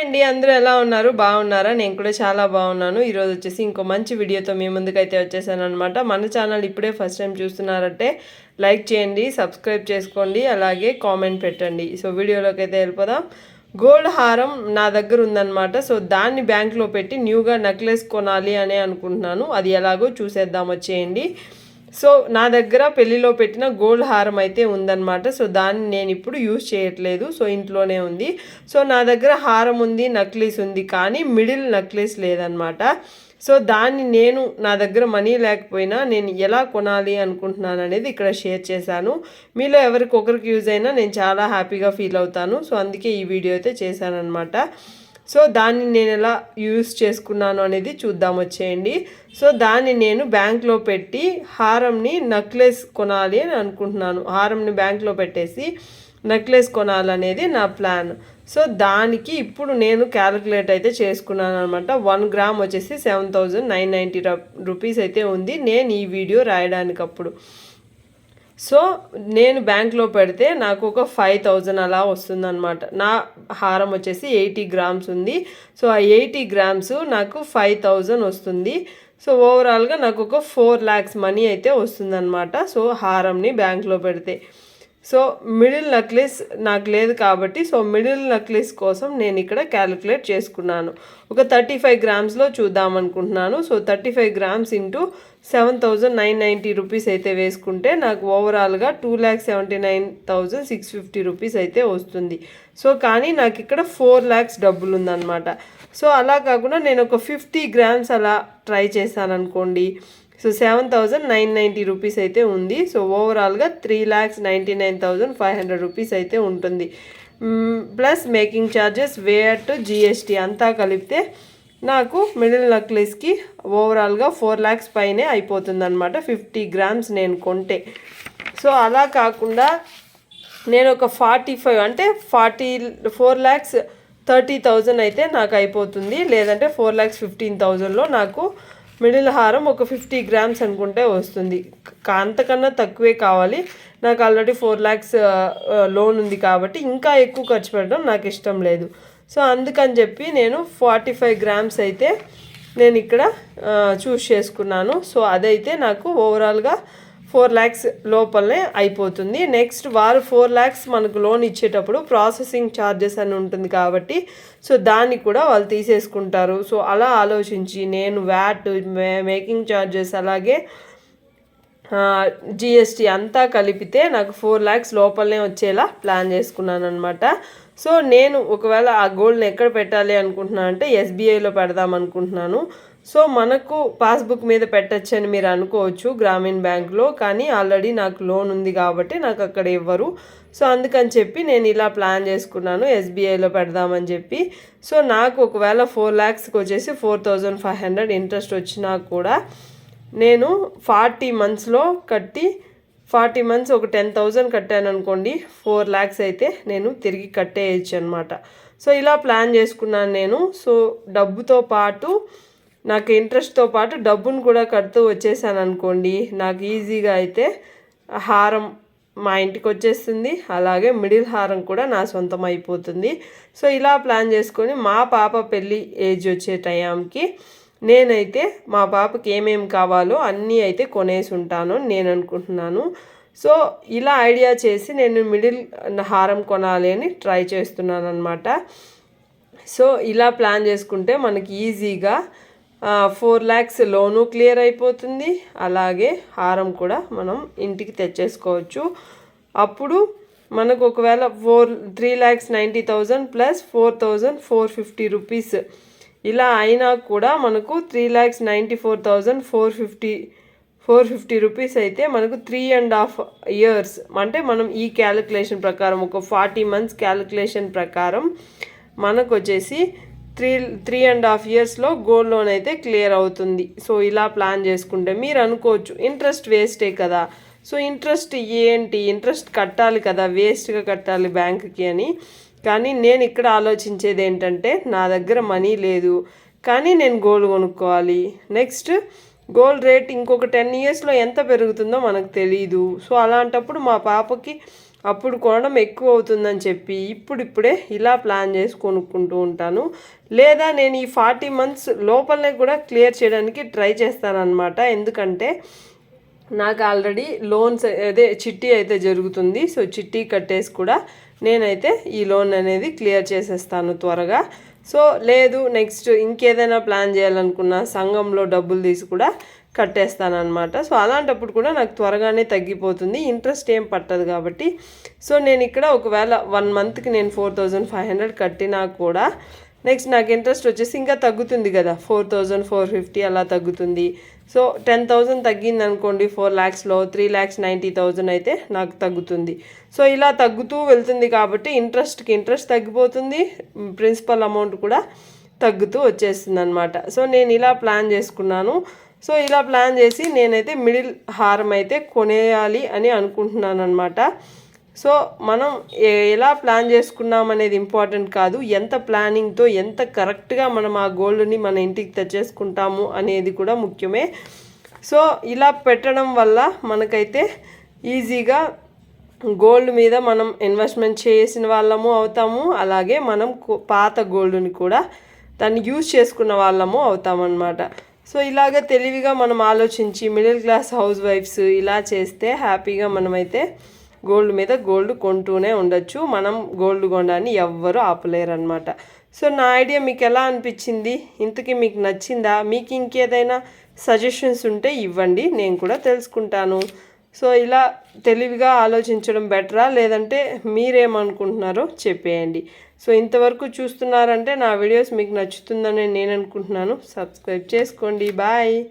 అండి అందరూ ఎలా ఉన్నారు? బాగున్నారా? నేను కూడా చాలా బాగున్నాను. ఈరోజు వచ్చేసి ఇంకో మంచి వీడియోతో మీ ముందుకైతే వచ్చేసాను అనమాట మన ఛానల్ ఇప్పుడే ఫస్ట్ టైం చూస్తున్నారంటే లైక్ చేయండి సబ్స్క్రైబ్ చేసుకోండి అలాగే కామెంట్ పెట్టండి. సో వీడియోలోకి అయితే వెళ్ళిపోదాం. గోల్డ్ హారం నా దగ్గర ఉందన్నమాట. సో దాన్ని బ్యాంక్లో పెట్టి న్యూగా నెక్లెస్ కొనాలి అని అనుకుంటున్నాను. అది ఎలాగో చూసేద్దాం వచ్చేయండి సో నా దగ్గర పెళ్ళిలో పెట్టిన గోల్డ్ హారం అయితే ఉందన్నమాట. సో దాన్ని నేను ఇప్పుడు యూజ్ చేయట్లేదు. సో ఇంట్లోనే ఉంది. సో నా దగ్గర హారం ఉంది నక్లీస్ ఉంది కానీ మిడిల్ నక్లీస్ లేదనమాట సో దాన్ని నేను నా దగ్గర మనీ లేకపోయినా నేను ఎలా కొనాలి అనుకుంటున్నాను అనేది ఇక్కడ షేర్ చేశాను. మీలో ఎవరికి ఒకరికి యూజ్ అయినా నేను చాలా హ్యాపీగా ఫీల్ అవుతాను. సో అందుకే ఈ వీడియో అయితే చేశాను అనమాట సో దాన్ని నేను ఎలా యూస్ చేసుకున్నాను అనేది చూద్దాం వచ్చేయండి. సో దాన్ని నేను బ్యాంక్లో పెట్టి హారంని నెక్లెస్ కొనాలి అని అనుకుంటున్నాను. హారంని బ్యాంక్లో పెట్టేసి నెక్లెస్ కొనాలనేది నా ప్లాన్. సో దానికి ఇప్పుడు నేను క్యాలిక్యులేట్ అయితే చేసుకున్నాను అనమాట వన్ గ్రామ్ వచ్చేసి seven thousand nine ninety rupees అయితే ఉంది. నేను ఈ వీడియో రాయడానికి అప్పుడు సో నేను బ్యాంక్లో పెడితే నాకు ఒక ఫైవ్ థౌజండ్ అలా వస్తుందన్నమాట. నా హారం వచ్చేసి ఎయిటీ గ్రామ్స్ ఉంది. సో ఆ ఎయిటీ గ్రామ్స్ నాకు ఫైవ్ థౌజండ్ వస్తుంది. సో ఓవరాల్గా నాకు ఒక ఫోర్ ల్యాక్స్ మనీ అయితే వస్తుందన్నమాట. సో హారంని బ్యాంక్లో పెడితే. సో మిడిల్ నక్లెస్ నాకు లేదు కాబట్టి సో మిడిల్ నక్లెస్ కోసం నేను ఇక్కడ క్యాలిక్యులేట్ చేసుకున్నాను. ఒక థర్టీ ఫైవ్ గ్రామ్స్లో చూద్దాం అనుకుంటున్నాను so thirty five grams into seven thousand nine ninety rupees అయితే వేసుకుంటే నాకు ఓవరాల్గా two lakhs seventy nine thousand six fifty rupees అయితే వస్తుంది. సో కానీ నాకు ఇక్కడ ఫోర్ ల్యాక్స్ డబ్బులు ఉందన్నమాట. సో అలా కాకుండా నేను ఒక ఫిఫ్టీ గ్రామ్స్ అలా ట్రై చేశాను అనుకోండి so seven thousand nine ninety rupees అయితే ఉంది. సో ఓవరాల్గా three lakhs ninety nine thousand five hundred rupees అయితే ఉంటుంది. Plus making charges VAT GST అంతా కలిపితే నాకు మిడిల్ నెక్లెస్కి ఓవరాల్గా ఫోర్ ల్యాక్స్ పైనే అయిపోతుంది అనమాట ఫిఫ్టీ గ్రామ్స్ నేను కొంటే. సో అలా కాకుండా నేను ఒక ఫార్టీ ఫైవ్ అంటే forty four lakhs thirty thousand అయితే నాకు అయిపోతుంది. లేదంటే ఫోర్ ల్యాక్స్ ఫిఫ్టీన్ థౌజండ్లో నాకు మిడిల్ హారం ఒక ఫిఫ్టీ గ్రామ్స్ అనుకుంటే వస్తుంది. అంతకన్నా తక్కువే కావాలి. నాకు ఆల్రెడీ ఫోర్ ల్యాక్స్ లోన్ ఉంది కాబట్టి ఇంకా ఎక్కువ ఖర్చు పెట్టడం నాకు ఇష్టం లేదు. సో అందుకని చెప్పి నేను ఫార్టీ ఫైవ్ గ్రామ్స్ అయితే నేను ఇక్కడ చూస్ చేసుకున్నాను. సో అదైతే నాకు ఓవరాల్గా ఫోర్ ల్యాక్స్ లోపలనే అయిపోతుంది. నెక్స్ట్ వారు ఫోర్ ల్యాక్స్ మనకు లోన్ ఇచ్చేటప్పుడు ప్రాసెసింగ్ ఛార్జెస్ అని ఉంటుంది కాబట్టి సో దాన్ని కూడా వాళ్ళు తీసేసుకుంటారు. సో అలా ఆలోచించి నేను వ్యాట్ మేకింగ్ ఛార్జెస్ అలాగే జిఎస్టీ అంతా కలిపితే నాకు ఫోర్ ల్యాక్స్ లోపలనే వచ్చేలా ప్లాన్ చేసుకున్నాను అనమాట సో నేను ఒకవేళ ఆ గోల్డ్ని ఎక్కడ పెట్టాలి అనుకుంటున్నాను అంటే ఎస్బీఐలో పెడదాం అనుకుంటున్నాను. సో మనకు పాస్బుక్ మీద పెట్టచ్చు అని మీరు అనుకోవచ్చు గ్రామీణ బ్యాంక్లో కానీ ఆల్రెడీ నాకు లోన్ ఉంది కాబట్టి నాకు అక్కడ ఇవ్వరు. సో అందుకని చెప్పి నేను ఇలా ప్లాన్ చేసుకున్నాను ఎస్బీఐలో పెడదామని చెప్పి. సో నాకు ఒకవేళ ఫోర్ ల్యాక్స్కి వచ్చేసి four thousand five hundred interest వచ్చినా కూడా నేను ఫార్టీ మంత్స్లో కట్టి ఫార్టీ మంత్స్ ఒక టెన్ థౌజండ్ కట్టాను అనుకోండి ఫోర్ ల్యాక్స్ అయితే నేను తిరిగి కట్టేయచ్చు అనమాట సో ఇలా ప్లాన్ చేసుకున్నాను నేను. సో డబ్బుతో పాటు నాకు ఇంట్రెస్ట్తో పాటు డబ్బును కూడా కడుతూ వచ్చేసాను అనుకోండి. నాకు ఈజీగా అయితే హారం మా ఇంటికి వచ్చేస్తుంది. అలాగే మిడిల్ హారం కూడా నా సొంతం అయిపోతుంది. సో ఇలా ప్లాన్ చేసుకొని మా పాప పెళ్ళి ఏజ్ వచ్చే టైంకి నేనైతే మా పాపకి ఏమేమి కావాలో అన్నీ అయితే కొనేసి ఉంటాను నేను అనుకుంటున్నాను. సో ఇలా ఐడియా చేసి నేను మిడిల్ హారం కొనాలి అని ట్రై చేస్తున్నాను అనమాట సో ఇలా ప్లాన్ చేసుకుంటే మనకి ఈజీగా ఫోర్ ల్యాక్స్ లోను క్లియర్ అయిపోతుంది. అలాగే హారం కూడా మనం ఇంటికి తెచ్చేసుకోవచ్చు. అప్పుడు మనకు ఒకవేళ four three lakhs ninety thousand plus four thousand four fifty rupees. ఇలా అయినా కూడా మనకు three lakhs ninety four thousand four fifty four fifty rupees అయితే మనకు త్రీ అండ్ హాఫ్ ఇయర్స్. అంటే మనం ఈ క్యాలిక్యులేషన్ ప్రకారం ఒక ఫార్టీ మంత్స్ క్యాలిక్యులేషన్ ప్రకారం మనకు వచ్చేసి త్రీ త్రీ అండ్ హాఫ్ ఇయర్స్లో గోల్డ్ లోన్ అయితే క్లియర్ అవుతుంది. సో ఇలా ప్లాన్ చేసుకుంటే మీరు అనుకోవచ్చు ఇంట్రెస్ట్ వేస్టే కదా. సో ఇంట్రెస్ట్ ఏంటి? ఇంట్రెస్ట్ కట్టాలి కదా వేస్ట్గా కట్టాలి బ్యాంక్కి అని. కానీ నేను ఇక్కడ ఆలోచించేది ఏంటంటే నా దగ్గర మనీ లేదు. కానీ నేను గోల్డ్ కొనుక్కోవాలి. నెక్స్ట్ గోల్డ్ రేట్ ఇంకొక టెన్ ఇయర్స్లో ఎంత పెరుగుతుందో మనకు తెలియదు సో అలాంటప్పుడు మా పాపకి అప్పుడు కొనడం ఎక్కువ అవుతుందని చెప్పి ఇప్పుడిప్పుడే ఇలా ప్లాన్ చేసి కొనుక్కుంటూ ఉంటాను. లేదా నేను ఈ ఫార్టీ మంత్స్ లోపలనే కూడా క్లియర్ చేయడానికి ట్రై చేస్తానన్నమాట. ఎందుకంటే నాకు ఆల్రెడీ లోన్స్ అదే చిట్టి అయితే జరుగుతుంది. సో చిట్టి కట్టేసి కూడా నేనైతే ఈ లోన్ అనేది క్లియర్ చేసేస్తాను త్వరగా. సో లేదు నెక్స్ట్ ఇంకేదైనా ప్లాన్ చేయాలనుకున్నా సంఘంలో డబ్బులు తీసి కూడా కట్టేస్తానమాట సో అలాంటప్పుడు కూడా నాకు త్వరగానే తగ్గిపోతుంది. ఇంట్రెస్ట్ ఏం పట్టదు కాబట్టి. సో నేను ఇక్కడ ఒకవేళ వన్ మంత్కి నేను ఫోర్ థౌజండ్ ఫైవ్ హండ్రెడ్ కట్టినా కూడా నెక్స్ట్ నాకు ఇంట్రెస్ట్ వచ్చేసి ఇంకా తగ్గుతుంది కదా. ఫోర్ థౌజండ్ ఫోర్ ఫిఫ్టీ అలా తగ్గుతుంది. సో టెన్ థౌజండ్ తగ్గింది అనుకోండి ఫోర్ ల్యాక్స్లో త్రీ ల్యాక్స్ నైంటీ థౌజండ్ అయితే నాకు తగ్గుతుంది. సో ఇలా తగ్గుతూ వెళ్తుంది కాబట్టి ఇంట్రెస్ట్కి ఇంట్రెస్ట్ తగ్గిపోతుంది. ప్రిన్సిపల్ అమౌంట్ కూడా తగ్గుతూ వచ్చేస్తుంది అనమాట సో నేను ఇలా ప్లాన్ చేసుకున్నాను. సో ఇలా ప్లాన్ చేసి నేనైతే మిడిల్ హారం అయితే కొనేయాలి అని అనుకుంటున్నాను అనమాట సో మనం ఎలా ప్లాన్ చేసుకున్నాం అనేది ఇంపార్టెంట్ కాదు. ఎంత ప్లానింగ్తో ఎంత కరెక్ట్గా మనం ఆ గోల్డ్ని మన ఇంటికి తెచ్చేసుకుంటాము అనేది కూడా ముఖ్యమే. సో ఇలా పెట్టడం వల్ల మనకైతే ఈజీగా గోల్డ్ మీద మనం ఇన్వెస్ట్మెంట్ చేసిన వాళ్ళము అవుతాము. అలాగే మనం పాత గోల్డ్ని కూడా దాన్ని యూజ్ చేసుకున్న వాళ్ళము అవుతామన్నమాట. సో ఇలాగ తెలివిగా మనం ఆలోచించి మిడిల్ క్లాస్ హౌస్ వైఫ్స్ ఇలా చేస్తే హ్యాపీగా మనమైతే గోల్డ్ మీద గోల్డ్ కొంటూనే ఉండొచ్చు. మనం గోల్డ్ కొనడాన్ని ఎవ్వరూ ఆపలేరనమాట సో నా ఐడియా మీకు ఎలా అనిపించింది? ఇంతకీ మీకు నచ్చిందా? మీకు ఇంకేదైనా సజెషన్స్ ఉంటే ఇవ్వండి. నేను కూడా తెలుసుకుంటాను. సో ఇలా తెలివిగా ఆలోచించడం బెటరా? లేదంటే మీరేమనుకుంటున్నారో చెప్పేయండి. సో ఇంతవరకు చూస్తున్నారంటే నా వీడియోస్ మీకు నచ్చుతుందని నేను అనుకుంటున్నాను. సబ్స్క్రైబ్ చేసుకోండి. బాయ్.